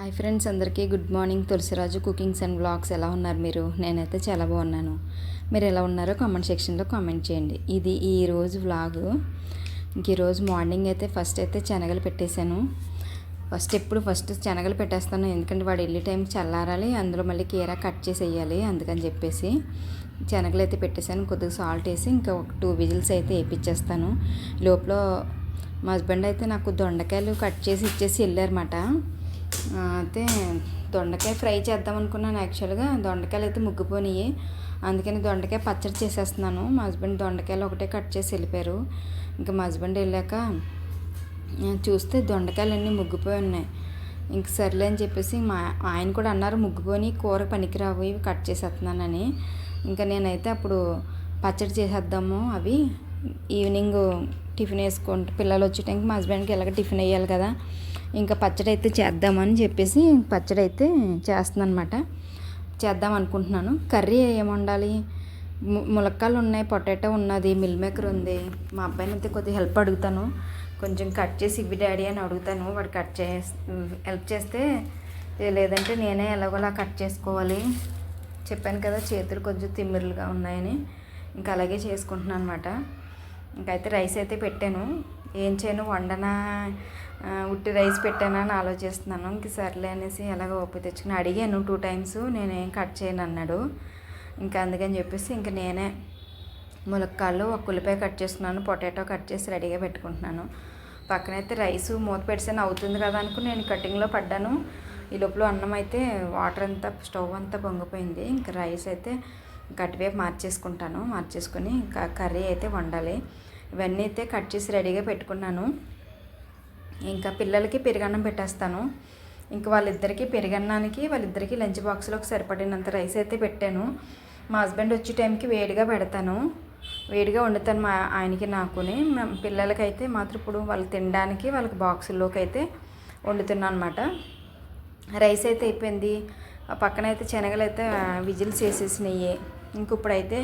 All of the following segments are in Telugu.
హాయ్ ఫ్రెండ్స్ అందరికీ good morning. Tulasiraju cookings and blogs ఎలా ఉన్నారు మీరు? నేనైతే చాలా బాగున్నాను. మీరు ఎలా ఉన్నారో కామెంట్ సెక్షన్లో కామెంట్ చేయండి. ఇది ఈరోజు వ్లాగ్. ఇంక ఈరోజు మార్నింగ్ అయితే ఫస్ట్ అయితే శనగలు పెట్టేశాను. ఫస్ట్ ఎప్పుడు ఫస్ట్ శనగలు పెట్టేస్తాను. ఎందుకంటే వాడు వెళ్ళే టైం చల్లారాలి అందులో మళ్ళీ కీరా కట్ చేసి వేయాలి అందుకని చెప్పేసి శనగలు అయితే పెట్టేశాను. కొద్దిగా సాల్ట్ వేసి ఇంకా ఒక టూ విజిల్స్ అయితే వేయించేస్తాను లోపల మా హస్బెండ్ అయితే నాకు దొండకాయలు కట్ చేసి ఇచ్చేసి వెళ్ళారన్నమాట. అయితే దొండకాయ ఫ్రై చేద్దాం అనుకున్నాను యాక్చువల్గా. దొండకాయలు అయితే ముగ్గిపోయినాయి అందుకని దొండకాయ పచ్చడి చేసేస్తున్నాను. మా హస్బెండ్ దొండకాయలు ఒకటే కట్ చేసి వెళ్ళిపోయారు. ఇంకా మా హస్బెండ్ వెళ్ళాక చూస్తే దొండకాయలు అన్నీ ముగ్గిపోయి ఉన్నాయి. ఇంక సర్లే అని చెప్పేసి మా ఆయన కూడా అన్నారు ముగ్గిపోయి కూర పనికిరావు ఇవి కట్ చేసేస్తున్నానని. ఇంకా నేనైతే అప్పుడు పచ్చడి చేసేద్దాము అవి. ఈవినింగ్ టిఫిన్ వేసుకుంటూ పిల్లలు వచ్చే టైంకి మా హస్బెండ్కి ఎలాగ టిఫిన్ వేయాలి కదా. ఇంకా పచ్చడి అయితే చేద్దామని చెప్పేసి పచ్చడి అయితే చేస్తున్నాను అనమాట చేద్దాం అనుకుంటున్నాను. కర్రీ ఏమి వండాలి ఉన్నాయి పొటాటో ఉన్నది మిల్ మేకర్ ఉంది. మా అబ్బాయిని అయితే కొద్దిగా హెల్ప్ అడుగుతాను. కొంచెం కట్ చేసి ఇవి డాడీ అని అడుగుతాను. వాడు కట్ చే హెల్ప్ చేస్తే లేదంటే నేనే ఎలాగోలా కట్ చేసుకోవాలి. చెప్పాను కదా చేతులు కొంచెం తిమ్మిరులుగా ఉన్నాయని. ఇంకా అలాగే చేసుకుంటున్నాను అనమాట ఇంకైతే రైస్ అయితే పెట్టాను. ఏం చేయను వండనా? ఉట్టి రైస్ పెట్టానా అని ఆలోచిస్తున్నాను. ఇంక సర్లే అనేసి ఎలాగో ఓపిక తెచ్చుకుని అడిగాను టూ టైమ్స్. నేనేం కట్ చేయను అన్నాడు. ఇంకా అందుకని చెప్పేసి ఇంక నేనే ములక్కాళ్ళు ఒక ఉల్లిపాయ కట్ చేస్తున్నాను పొటాటో కట్ చేసి రెడీగా పెట్టుకుంటున్నాను. పక్కనైతే రైస్ మూత పెడితేనే అవుతుంది కదా అనుకుని నేను కటింగ్లో పడ్డాను. ఈ లోపల అన్నం అయితే వాటర్ అంతా స్టవ్ అంతా పొంగిపోయింది. ఇంకా రైస్ అయితే గట్టివైపు మార్చేసుకుంటాను. మార్చేసుకొని ఇంకా కర్రీ అయితే వండాలి. ఇవన్నీ అయితే కట్ చేసి రెడీగా పెట్టుకున్నాను. ఇంకా పిల్లలకి పెరుగన్నం పెట్టేస్తాను. ఇంకా వాళ్ళిద్దరికీ పెరుగన్నానికి వాళ్ళిద్దరికీ లంచ్ బాక్స్లోకి సరిపడినంత రైస్ అయితే పెట్టాను. మా హస్బెండ్ వచ్చే టైంకి వేడిగా పెడతాను. వేడిగా వండుతాను మా ఆయనకి నాకుని. పిల్లలకి పిల్లలకైతే మాత్రం ఇప్పుడు వాళ్ళు తినడానికి వాళ్ళకి బాక్సుల్లోకి అయితే వండుతున్నాను అనమాట రైస్ అయితే అయిపోయింది. పక్కన అయితే శనగలు అయితే విజిల్స్ వేసేసినాయి. ఇంక ఇప్పుడైతే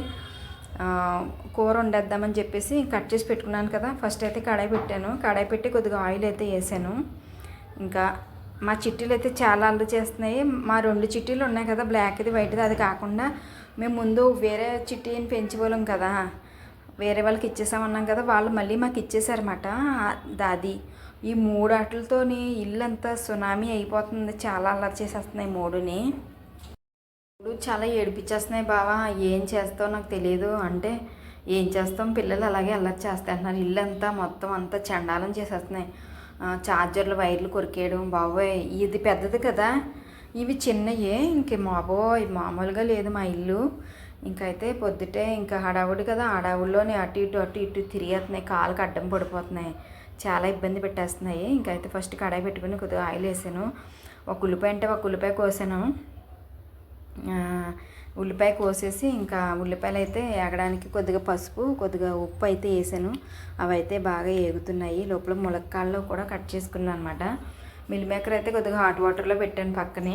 కూర వండేద్దామని చెప్పేసి కట్ చేసి పెట్టుకున్నాను కదా. ఫస్ట్ అయితే కడాయి పెట్టాను. కడాయి పెట్టి కొద్దిగా ఆయిల్ అయితే వేసాను. ఇంకా మా చిట్టీలు అయితే చాలా అల్లు చేస్తున్నాయి. మా రెండు చిట్టీలు ఉన్నాయి కదా బ్లాక్ది వైట్ది అది కాకుండా మేము ముందు వేరే చిట్టీని పెంచేవాళ్ళం కదా. వేరే వాళ్ళకి ఇచ్చేసామన్నాం కదా వాళ్ళు మళ్ళీ మాకు ఇచ్చేసారన్నమాట. దాది ఈ మూడు ఆటలతోని ఇల్లంతా సునామీ అయిపోతుంది. చాలా అల్లరి చేసేస్తున్నాయి మూడుని. ఇప్పుడు చాలా ఏడిపించేస్తున్నాయి బావా ఏం చేస్తావు నాకు తెలియదు అంటే ఏం చేస్తాం పిల్లలు అలాగే అల్లరి చేస్తున్నారు ఇల్లు అంతా మొత్తం అంతా చండాలం చేసేస్తున్నాయి. ఛార్జర్లు చార్జర్లు వైర్లు కొరికేయడం. బాబోయ్ ఇది పెద్దది కదా. ఇవి చిన్నయే. ఇంక మాబోయ్ మామూలుగా లేదు మా ఇల్లు. ఇంకైతే పొద్దుటే ఇంకా హడావుడి కదా. హడావుడిలోనే అటు ఇటు అటు ఇటు తిరిగేస్తున్నాయి. కాళ్ళకి అడ్డం పడిపోతున్నాయి. చాలా ఇబ్బంది పెట్టేస్తున్నాయి. ఇంకైతే ఫస్ట్ కడాయి పెట్టుకుని కొద్దిగా ఆయిల్ వేసాను ఒక ఉల్లిపాయ అంటే ఒక ఉల్లిపాయ కోసాను. ఉల్లిపాయ కోసేసి ఇంకా ఉల్లిపాయలు అయితే ఎగడానికి కొద్దిగా పసుపు కొద్దిగా ఉప్పు అయితే వేసాను అవి అయితే బాగా ఏగుతున్నాయి. లోపల ములక్కాళ్ళు కూడా కట్ చేసుకున్నాను అనమాట మిల్ మేకర్ అయితే కొద్దిగా హాట్ వాటర్లో పెట్టాను పక్కనే.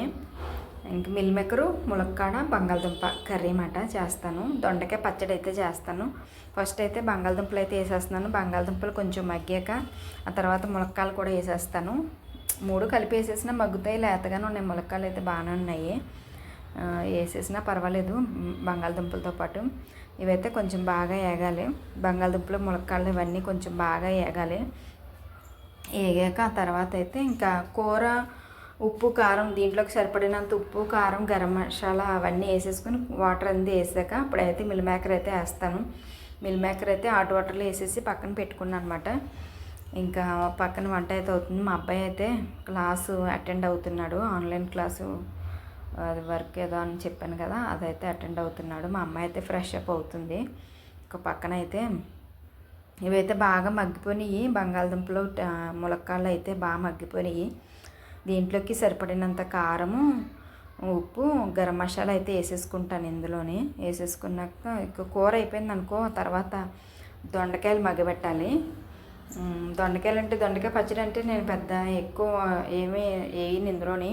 ఇంక మిల్ మేకరు ములక్కాడ బంగాళదుంప కర్రీ మాట చేస్తాను. దొండకాయ పచ్చడి అయితే చేస్తాను. ఫస్ట్ అయితే బంగాళదుంపలు అయితే వేసేస్తున్నాను. బంగాళదుంపలు కొంచెం మగ్గాక ఆ తర్వాత ములక్కాలు కూడా వేసేస్తాను. మూడు కలిపి వేసేసిన మగ్గుతాయి. లేతగానే ఉన్నాయి. ములక్కాలు అయితే బాగానే ఉన్నాయి. వేసేసినా పర్వాలేదు బంగాళదుంపలతో పాటు. ఇవైతే కొంచెం బాగా ఏగాలి. బంగాళదుంపలు ములక్కాళ్ళు ఇవన్నీ కొంచెం బాగా ఏగాలి. వేగాక ఆ తర్వాత అయితే ఇంకా కూర ఉప్పు కారం దీంట్లోకి సరిపడినంత ఉప్పు కారం గరం మసాలా అవన్నీ వేసేసుకొని వాటర్ అంది వేసాక అప్పుడైతే మిల్ మేకర్ అయితే వేస్తాను. మిల్ మేకర్ అయితే హాట్ వాటర్లో వేసేసి పక్కన పెట్టుకున్నాను అనమాట ఇంకా పక్కన వంట అయితే అవుతుంది. మా అబ్బాయి అయితే క్లాసు అటెండ్ అవుతున్నాడు ఆన్లైన్ క్లాసు అది వర్క్ ఏదో అని చెప్పాను కదా అదైతే అటెండ్ అవుతున్నాడు. మా అమ్మాయి అయితే ఫ్రెష్ అప్ అవుతుంది. ఒక పక్కన అయితే ఇవైతే బాగా మగ్గిపోయినాయి. బంగాళదుంపలు ములక్కాళ్ళు అయితే బాగా మగ్గిపోయినాయి. దీంట్లోకి సరిపడినంత కారము ఉప్పు గరం మసాలా అయితే వేసేసుకుంటాను ఇందులోని. వేసేసుకున్నాక ఇక కూర అయిపోయింది అనుకో తర్వాత దొండకాయలు మగ్గబెట్టాలి. దొండకాయలు అంటే దొండకాయ పచ్చడి అంటే నేను పెద్ద ఎక్కువ ఏమీ వేయను ఇందులోని.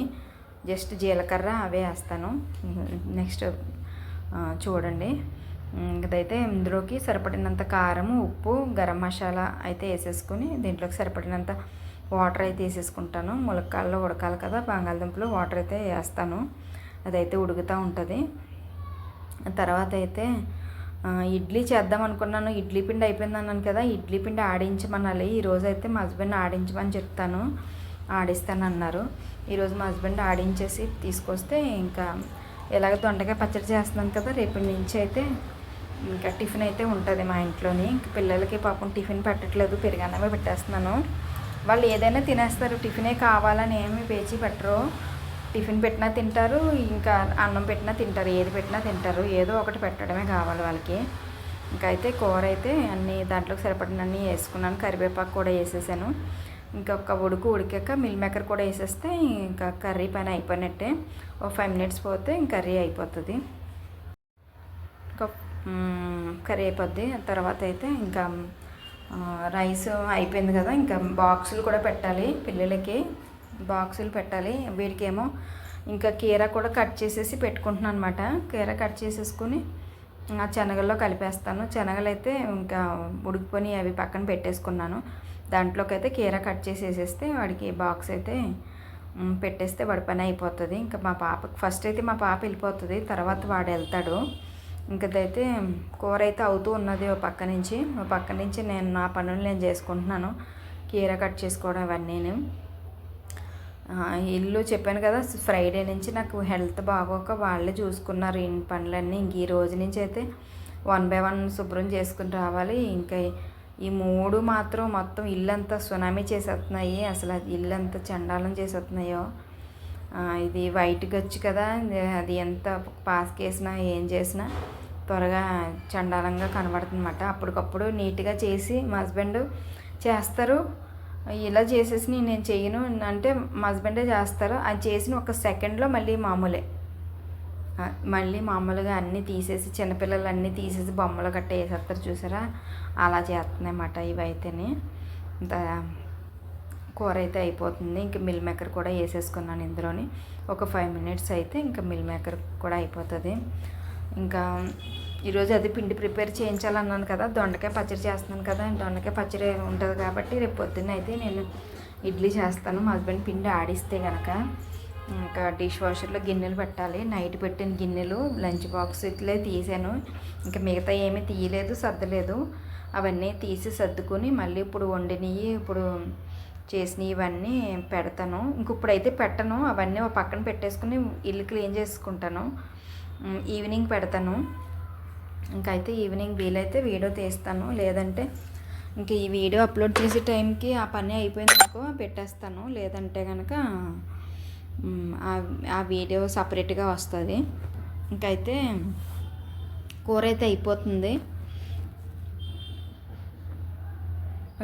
జస్ట్ జీలకర్ర అవే వేస్తాను. నెక్స్ట్ చూడండి. ఇదైతే ఇందులోకి సరిపడినంత కారం ఉప్పు గరం మసాలా అయితే వేసేసుకొని దీంట్లోకి సరిపడినంత వాటర్ అయితే వేసేసుకుంటాను. ములక్కాల్లో ఉడకాలి కదా బంగాళదుంపలు వాటర్ అయితే వేస్తాను. అదైతే ఉడుకుతూ ఉంటుంది. తర్వాత అయితే ఇడ్లీ చేద్దాం అనుకున్నాను. ఇడ్లీ పిండి అయిపోయింది అన్నాను కదా ఇడ్లీ పిండి ఆడించమనాలి. ఈరోజు అయితే మా హస్బెండ్ ఆడించమని చెప్తాను. ఆడిస్తానన్నారు. ఈరోజు మా హస్బెండ్ ఆడించేసి తీసుకొస్తే ఇంకా ఎలాగ దొండకాయ పచ్చడి చేస్తున్నాను కదా రేపటి నుంచి అయితే ఇంకా టిఫిన్ అయితే ఉంటుంది మా ఇంట్లోని. ఇంక పిల్లలకి పాపం టిఫిన్ పెట్టట్లేదు పెరుగన్నమే పెట్టేస్తున్నాను. వాళ్ళు ఏదైనా తినేస్తారు టిఫినే కావాలని ఏమి పేచి పెట్టరు. టిఫిన్ పెట్టినా తింటారు ఇంకా అన్నం పెట్టినా తింటారు ఏది పెట్టినా తింటారు. ఏదో ఒకటి పెట్టడమే కావాలి వాళ్ళకి. ఇంకా అయితే కూర అయితే అన్ని దాంట్లోకి సరిపడినన్నీ వేసుకున్నాను కరివేపాకు కూడా వేసేసాను. ఇంకొక ఉడుకు ఉడికాక మిల్ మేకర్ కూడా వేసేస్తే ఇంకా కర్రీ పైన అయిపోయినట్టే. ఒక ఫైవ్ మినిట్స్ పోతే ఇంక కర్రీ అయిపోతుంది. ఇంకా కర్రీ అయిపోద్ది. తర్వాత అయితే ఇంకా రైస్ అయిపోయింది కదా ఇంకా బాక్సులు కూడా పెట్టాలి పిల్లలకి. బాక్సులు పెట్టాలి. వీడికేమో ఇంకా కీర కూడా కట్ చేసేసి పెట్టుకుంటున్నాను అనమాట కీర కట్ చేసేసుకుని ఆ శనగల్లో కలిపేస్తాను. శనగలు అయితే ఇంకా ఉడికిపోయి అవి పక్కన పెట్టేసుకున్నాను. దాంట్లోకి అయితే కీర కట్ చేసి వేసేస్తే వాడికి బాక్స్ అయితే పెట్టేస్తే వాడి పని అయిపోతుంది. ఇంకా మా పాపకి ఫస్ట్ అయితే మా పాప వెళ్ళిపోతుంది తర్వాత వాడు వెళ్తాడు. ఇంకదైతే కూర అయితే అవుతూ ఉన్నది ఓ పక్క నుంచి. ఓ పక్క నుంచి నేను నా పనులు నేను చేసుకుంటున్నాను. కీర కట్ చేసుకోవడం ఇవన్నీ ఇల్లు చెప్పాను కదా ఫ్రైడే నుంచి నాకు హెల్త్ బాగోక వాళ్ళే చూసుకున్నారు ఈ పనులన్నీ. ఇంక ఈ రోజు నుంచి అయితే వన్ బై వన్ శుభ్రం చేసుకుని రావాలి. ఇంకా ఈ మూడు మాత్రం మొత్తం ఇల్లంతా సునామీ చేసేస్తున్నాయి అసలు ఇల్లంతా చండాలం చేసేస్తున్నాయో ఇది వైట్ గచ్చు కదా అది ఎంత పాస్కేసినా ఏం చేసినా త్వరగా చండాలంగా కనబడుతుందన్నమాట. అప్పటికప్పుడు నీట్గా చేసి మా హస్బెండ్ చేస్తారు. ఇలా చేసేసి నేను చేయను. అంటే మా హస్బెండే చేస్తారు అది చేసిన ఒక సెకండ్లో మళ్ళీ మామూలే. మళ్ళీ మామూలుగా అన్నీ తీసేసి చిన్నపిల్లలు అన్నీ తీసేసి బొమ్మలు గట్ట వేసేస్తారు చూసారా? అలా చేస్తున్నాయన్నమాట ఇవైతేనే. కూర అయితే అయిపోతుంది. ఇంకా మిల్ మేకర్ కూడా వేసేసుకున్నాను ఇందులోని. ఒక ఫైవ్ మినిట్స్ అయితే ఇంకా మిల్ మేకర్ కూడా అయిపోతుంది. ఇంకా ఈరోజు అది పిండి ప్రిపేర్ చేయించాలన్నాను కదా దొండకాయ పచ్చడి చేస్తున్నాను కదా దొండకాయ పచ్చడి ఉంటుంది కాబట్టి రేపు పొద్దున్న అయితే నేను ఇడ్లీ చేస్తాను. మా హస్బెండ్ పిండి ఆడిస్తే కనుక ఇంకా డిష్ వాషర్లో గిన్నెలు పెట్టాలి. నైట్ పెట్టిన గిన్నెలు లంచ్ బాక్స్ ఇట్లే తీసాను. ఇంకా మిగతా ఏమీ తీయలేదు సర్దలేదు. అవన్నీ తీసి సర్దుకొని మళ్ళీ ఇప్పుడు వండినవి ఇప్పుడు చేసినవి ఇవన్నీ పెడతాను. ఇంక ఇప్పుడైతే పెట్టను. అవన్నీ ఒక పక్కన పెట్టేసుకుని ఇల్లు క్లీన్ చేసుకుంటాను. ఈవినింగ్ పెడతాను. ఇంకైతే ఈవినింగ్ వీలైతే వీడియో తీస్తాను. లేదంటే ఇంక ఈ వీడియో అప్లోడ్ చేసే టైంకి ఆ పని అయిపోయిందనుకో పెట్టేస్తాను. లేదంటే కనుక ఆ- వీడియో సపరేట్గా వస్తుంది. ఇంకైతే కూర అయితే అయిపోతుంది.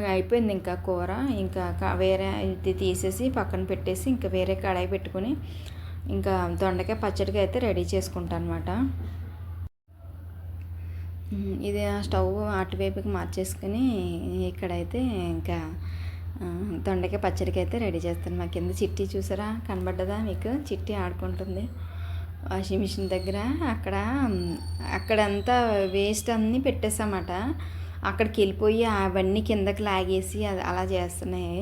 అయిపోయింది ఇంకా కూర. ఇంకా వేరే ఇది తీసేసి పక్కన పెట్టేసి ఇంకా వేరే కడాయి పెట్టుకుని ఇంకా దొండకాయ పచ్చడికి అయితే రెడీ చేసుకుంటాను అనమాట ఇది ఆ స్టవ్ అటువైపుకి మార్చేసుకుని ఇక్కడైతే ఇంకా దొండకాయ పచ్చడికి అయితే రెడీ చేస్తాను. మా కింద చిట్టి చూసారా? కనబడ్డదా మీకు? చిట్టి ఆడుకుంటుంది. వాషింగ్ మిషన్ దగ్గర. అక్కడ అక్కడంతా వేస్ట్ అన్నీ పెట్టేసామాట అక్కడికి వెళ్ళిపోయి అవన్నీ కిందకి లాగేసి అది అలా చేస్తున్నాయి.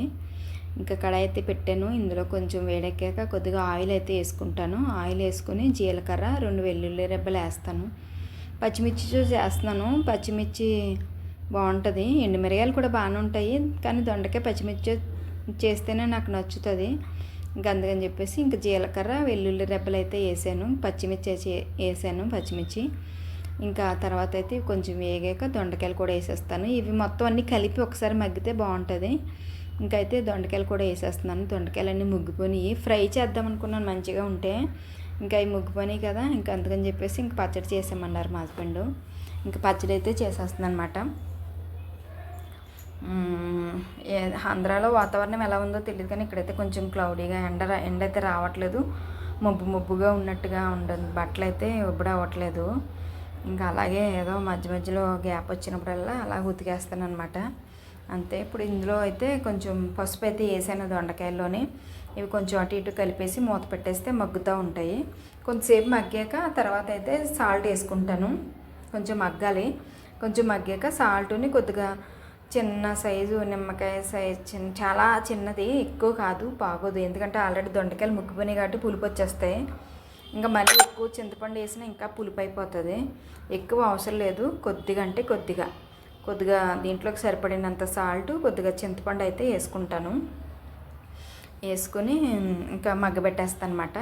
ఇంకా కడాయి అయితే పెట్టాను. ఇందులో కొంచెం వేడెక్కాక కొద్దిగా ఆయిల్ అయితే వేసుకుంటాను. ఆయిల్ వేసుకొని జీలకర్ర రెండు వెల్లుల్లి రెబ్బలు వేస్తాను. పచ్చిమిర్చి చూసి చేస్తున్నాను పచ్చిమిర్చి బాగుంటుంది. ఎండుమిరగాయలు కూడా బాగానే ఉంటాయి. కానీ దొండకాయ పచ్చిమిర్చి చేస్తేనే నాకు నచ్చుతుంది. ఇంకా అందుకని చెప్పేసి ఇంకా జీలకర్ర వెల్లుల్లి రెబ్బలు అయితే వేసాను. పచ్చిమిర్చి వేసాను పచ్చిమిర్చి. ఇంకా తర్వాత అయితే కొంచెం వేగాక దొండకాయలు కూడా వేసేస్తాను. ఇవి మొత్తం అన్నీ కలిపి ఒకసారి మగ్గితే బాగుంటుంది. ఇంకైతే దొండకాయలు కూడా వేసేస్తున్నాను. దొండకాయలు అన్నీ ముగ్గిపోయి ఫ్రై చేద్దాం అనుకున్నాను మంచిగా ఉంటే. ఇంకా అవి ముగ్గిపోయినాయి కదా ఇంకా అందుకని చెప్పేసి ఇంక పచ్చడి చేసామన్నారు మా హస్బెండ్ ఇంకా పచ్చడి అయితే చేసేస్తుంది అనమాట ఏ- ఆంధ్రాలో వాతావరణం ఎలా ఉందో తెలియదు కానీ ఇక్కడైతే కొంచెం క్లౌడీగా ఎండ ఎండ అయితే రావట్లేదు. మబ్బు మబ్బుగా ఉన్నట్టుగా ఉండదు. బట్టలు అయితే ఉబ్బడి అవ్వట్లేదు. ఇంకా అలాగే ఏదో మధ్య మధ్యలో గ్యాప్ వచ్చినప్పుడల్లా అలా ఉతికేస్తాను అనమాట అంతే ఇప్పుడు ఇందులో అయితే కొంచెం పసుపు అయితే వేసాను దొండకాయల్లోని. ఇవి కొంచెం అటు ఇటు కలిపేసి మూత పెట్టేస్తే మగ్గుతూ ఉంటాయి. కొంతసేపు మగ్గాక తర్వాత అయితే సాల్ట్ వేసుకుంటాను. కొంచెం మగ్గాలి. కొంచెం మగ్గాక సాల్ట్ని కొద్దిగా చిన్న సైజు నిమ్మకాయ సైజు చిన్న చాలా చిన్నది ఎక్కువ కాదు బాగోదు. ఎందుకంటే ఆల్రెడీ దొండకాయలు ముక్కుపోయినాయి కాబట్టి పులుపు వచ్చేస్తాయి. ఇంకా మళ్ళీ ఎక్కువ చింతపండు వేసినా ఇంకా పులుపు అయిపోతుంది. ఎక్కువ అవసరం లేదు. కొద్దిగా అంటే కొద్దిగా. కొద్దిగా దీంట్లోకి సరిపడినంత సాల్ట్ కొద్దిగా చింతపండు అయితే వేసుకుంటాను. వేసుకొని ఇంకా మగ్గబెట్టేస్తాను అనమాట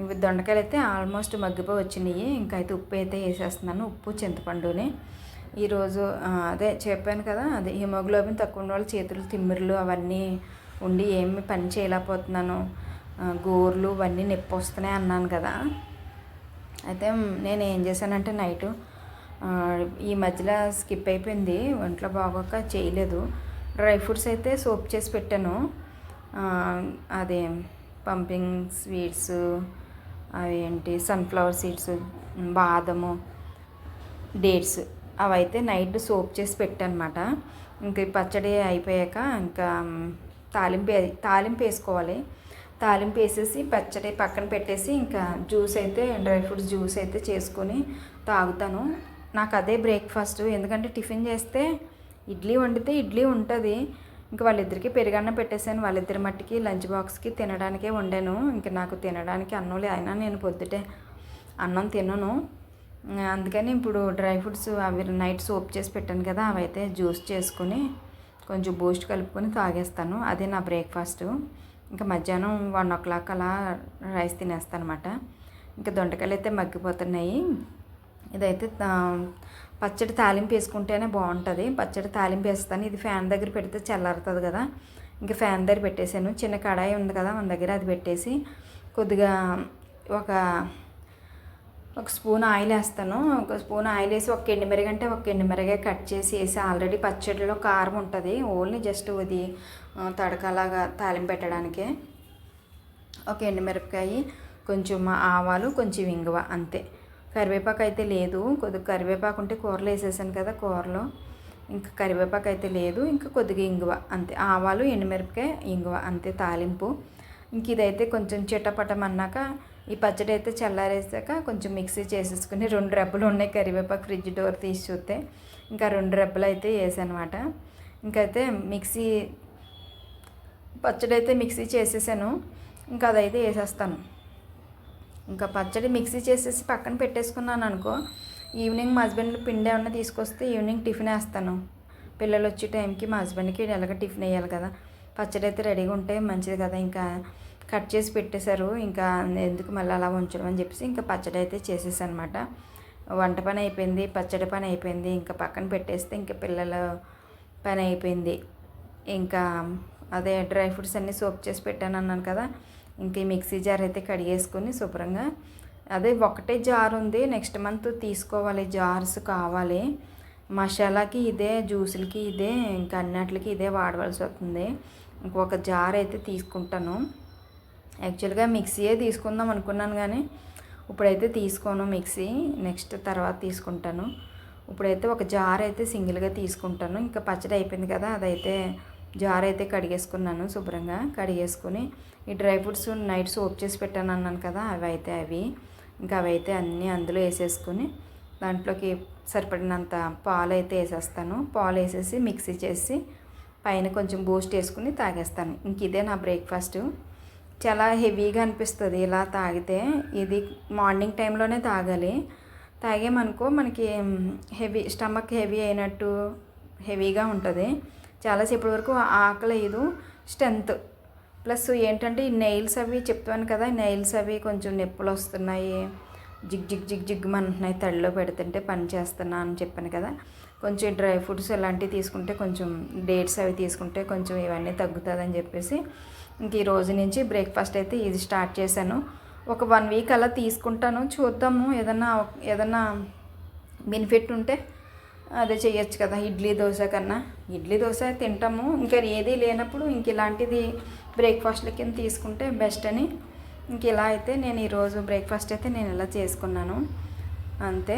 ఇవి దొండకాయలు అయితే ఆల్మోస్ట్ మగ్గిపోయి వచ్చినాయి. ఇంకా అయితే ఉప్పు అయితే వేసేస్తున్నాను. ఉప్పు చింతపండుని. ఈరోజు అదే చెప్పాను కదా అదే హిమోగ్లోబిన్ తక్కువ ఉన్న వాళ్ళు చేతులు తిమ్మిర్లు అవన్నీ ఉండి ఏమి పని చేయలేకపోతున్నాను. గోర్లు ఇవన్నీ నొప్పి వస్తున్నాయి అన్నాను కదా. అయితే నేను ఏం చేశానంటే నైటు ఈ మధ్యలో స్కిప్ అయిపోయింది. ఒంట్లో బాగోక చేయలేదు. డ్రై ఫ్రూట్స్ అయితే సోప్ చేసి పెట్టాను. అదే పంపింగ్ స్వీట్స్ అవేంటి సన్ఫ్లవర్ సీడ్స్ బాదము డేట్స్ అవైతే నైట్ సోప్ చేసి పెట్టనమాట ఇంకా పచ్చడి అయిపోయాక ఇంకా తాలింపు తాలింపు వేసుకోవాలి. తాలింపు వేసేసి పచ్చడి పక్కన పెట్టేసి ఇంకా జ్యూస్ అయితే డ్రై ఫ్రూట్స్ జ్యూస్ అయితే చేసుకొని తాగుతాను. నాకు అదే బ్రేక్ఫాస్ట్. ఎందుకంటే టిఫిన్ చేస్తే ఇడ్లీ వండితే ఇడ్లీ ఉంటుంది. ఇంకా వాళ్ళిద్దరికి పెరుగన్న పెట్టేశాను. వాళ్ళిద్దరి మట్టికి లంచ్ బాక్స్కి తినడానికే వండాను. ఇంకా నాకు తినడానికి అన్నం లే అయినా నేను పొద్దుటే అన్నం తినను. అందుకని ఇప్పుడు డ్రై ఫ్రూట్స్ అవి నైట్ సోప్ చేసి పెట్టాను కదా అవైతే జ్యూస్ చేసుకుని కొంచెం బూస్ట్ కలుపుకొని తాగేస్తాను. అదే నా బ్రేక్ఫాస్ట్. ఇంకా మధ్యాహ్నం వన్ ఓ క్లాక్ అలా రైస్ తినేస్తాను అనమాట ఇంకా దొండకాయలు అయితే మగ్గిపోతున్నాయి. ఇదైతే పచ్చడి తాలింపు వేసుకుంటేనే బాగుంటుంది. పచ్చడి తాలింపు వేస్తాను. ఇది ఫ్యాన్ దగ్గర పెడితే చల్లారుతుంది కదా. ఇంకా ఫ్యాన్ దగ్గర పెట్టేశాను. చిన్న కడాయి ఉంది కదా మన దగ్గర అది పెట్టేసి కొద్దిగా ఒక ఒక స్పూన్ ఆయిల్ వేస్తాను. ఒక స్పూన్ ఆయిల్ వేసి ఒక ఎండుమిరగ అంటే ఒక ఎండుమిరగా కట్ చేసి వేసి ఆల్రెడీ పచ్చడిలో కారం ఉంటుంది. ఓన్లీ జస్ట్ అది తడకలాగా తాలింపు పెట్టడానికే. ఒక ఎండుమిరపకాయ కొంచెం ఆవాలు కొంచెం ఇంగువ అంతే. కరివేపాకు అయితే లేదు. కొద్దిగా కరివేపాకు ఉంటే కూరలో వేసేసాను కదా కూరలో. ఇంకా కరివేపాకు అయితే లేదు. ఇంకా కొద్దిగా ఇంగువ అంతే. ఆవాలు ఎండుమిరపకాయ ఇంగువ అంతే తాలింపు. ఇంక ఇదైతే కొంచెం చిట్టపటం అన్నాక ఈ పచ్చడి అయితే చల్లారేసాక కొంచెం మిక్సీ చేసేసుకుని రెండు రెబ్బలు ఉన్నాయి కరివేపాకు ఫ్రిడ్జ్ డోర్ తీసి చూస్తే. ఇంకా రెండు రెబ్బలు అయితే వేసానమాట. ఇంకైతే మిక్సీ పచ్చడి అయితే మిక్సీ చేసేసాను. ఇంకా అదైతే వేసేస్తాను. ఇంకా పచ్చడి మిక్సీ చేసేసి పక్కన పెట్టేసుకున్నాను అనుకో ఈవినింగ్ మా హస్బెండ్ పిండి ఏమన్నా తీసుకొస్తే ఈవినింగ్ టిఫిన్ వేస్తాను. పిల్లలు వచ్చే టైంకి మా హస్బెండ్కి ఎలాగ టిఫిన్ వేయాలి కదా. పచ్చడి అయితే రెడీగా ఉంటే మంచిది కదా. ఇంకా కట్ చేసి పెట్టేశారు. ఇంకా ఎందుకు మళ్ళీ అలా ఉంచడం అని చెప్పేసి ఇంకా పచ్చడి అయితే చేసేసాను అనమాట వంట పని అయిపోయింది పచ్చడి పని అయిపోయింది. ఇంకా పక్కన పెట్టేస్తే ఇంకా పిల్లల పని అయిపోయింది. ఇంకా అదే డ్రై ఫ్రూట్స్ అన్నీ సోప్ చేసి పెట్టాను అన్నాను కదా. ఇంక ఈ మిక్సీ జార్ అయితే కడిగేసుకొని శుభ్రంగా. అదే ఒకటే జార్ ఉంది నెక్స్ట్ మంత్ తీసుకోవాలి జార్స్ కావాలి. మసాలాకి ఇదే జ్యూసులకి ఇదే ఇంకా అన్నిటికి ఇదే వాడవలసి వస్తుంది. ఇంకొక జార్ అయితే తీసుకుంటాను. యాక్చువల్గా మిక్సీయే తీసుకుందాం అనుకున్నాను కానీ ఇప్పుడైతే తీసుకోను మిక్సీ నెక్స్ట్ తర్వాత తీసుకుంటాను. ఇప్పుడైతే ఒక జార్ అయితే సింగిల్గా తీసుకుంటాను. ఇంకా పచ్చడి అయిపోయింది కదా అదైతే జార్ అయితే కడిగేసుకున్నాను శుభ్రంగా. కడిగేసుకుని ఈ డ్రై ఫ్రూట్స్ నైట్ సోప్ చేసి పెట్టాను అన్నాను కదా అవి అయితే అవి. ఇంకా అవి అయితే అన్నీ అందులో వేసేసుకుని దాంట్లోకి సరిపడినంత పాలు అయితే వేసేస్తాను. పాలు వేసేసి మిక్సీ చేసి పైన కొంచెం బూస్ట్ వేసుకుని తాగేస్తాను. ఇంక ఇదే నా బ్రేక్ఫాస్ట్. చాలా హెవీగా అనిపిస్తుంది ఇలా తాగితే. ఇది మార్నింగ్ టైంలోనే తాగాలి. తాగేమనుకో మనకి హెవీ స్టమక్ హెవీ అయినట్టు హెవీగా ఉంటుంది. చాలాసేపటి వరకు ఆకలేదు స్ట్రెంత్ ప్లస్ ఏంటంటే ఈ నెయిల్స్ అవి చెప్తాను కదా నెయిల్స్ అవి కొంచెం నొప్పులు వస్తున్నాయి. జిగ్ జిగ్ జిగ్ జిగ్ అంటున్నాయి. తడిలో పెడుతుంటే పని చేస్తున్నా అని చెప్పాను కదా. కొంచెం డ్రై ఫ్రూట్స్ ఇలాంటివి తీసుకుంటే కొంచెం డేట్స్ అవి తీసుకుంటే కొంచెం ఇవన్నీ తగ్గుతుందని చెప్పేసి ఇంక ఈ రోజు నుంచి బ్రేక్ఫాస్ట్ అయితే ఇది స్టార్ట్ చేశాను. ఒక వన్ వీక్ అలా తీసుకుంటాను. చూద్దాము ఏదన్నా ఏదన్నా బెనిఫిట్ ఉంటే అదే చేయొచ్చు కదా ఇడ్లీ దోశ కన్నా. ఇడ్లీ దోశ తింటాము. ఇంకా ఏది లేనప్పుడు ఇంక ఇలాంటిది బ్రేక్ఫాస్ట్ల కింద తీసుకుంటే బెస్ట్ అని. ఇంక ఇలా అయితే నేను ఈరోజు బ్రేక్ఫాస్ట్ అయితే నేను ఇలా చేసుకున్నాను. అంతే.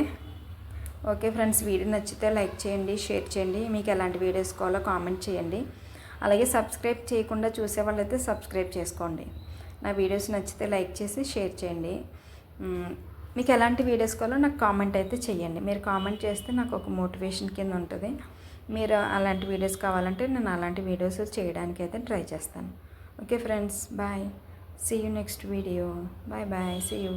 ఓకే ఫ్రెండ్స్ వీడియో నచ్చితే లైక్ చేయండి షేర్ చేయండి. మీకు ఎలాంటి వీడియోస్ కావాలో కామెంట్ చేయండి. అలాగే సబ్స్క్రైబ్ చేయకుండా చూసే వాళ్ళైతే సబ్స్క్రైబ్ చేసుకోండి. నా వీడియోస్ నచ్చితే లైక్ చేసి షేర్ చేయండి. మీకు ఎలాంటి వీడియోస్ కావాలో నాకు కామెంట్ అయితే చేయండి మీరు కామెంట్ చేస్తే నాకు ఒక మోటివేషన్ కింద ఉంటుంది. మీరు అలాంటి వీడియోస్ కావాలంటే నేను అలాంటి వీడియోస్ చేయడానికి అయితే ట్రై చేస్తాను. Okay friends bye. See you next video bye bye see you